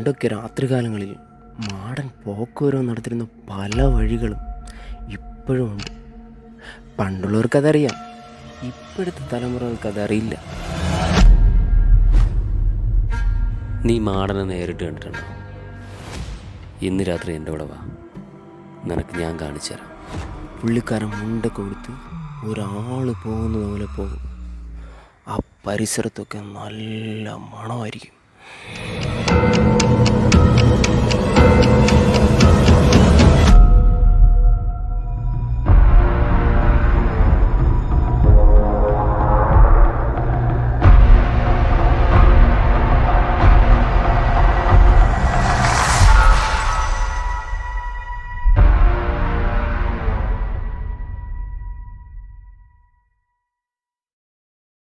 പണ്ടൊക്കെ രാത്രികാലങ്ങളിൽ മാടൻ പോക്കുവരവ് നടത്തിരുന്ന പല വഴികളും ഇപ്പോഴും ഉണ്ട്. പണ്ടുള്ളവർക്കതറിയാം ഇപ്പോഴത്തെ തലമുറകൾക്ക് അതറിയില്ല. നീ മാടനെ നേരിട്ട് കണ്ടിട്ടുണ്ടോ? ഇന്ന് രാത്രി എന്റെ കൂടെ വാ. നിനക്ക് ഞാൻ കാണിച്ചു തരാം. പുള്ളിക്കാരൻ മുണ്ട കൊടുത്ത് ഒരാൾ പോകുന്നത് പോലെ പോകും. ആ പരിസരത്തൊക്കെ നല്ല മണമായിരിക്കും.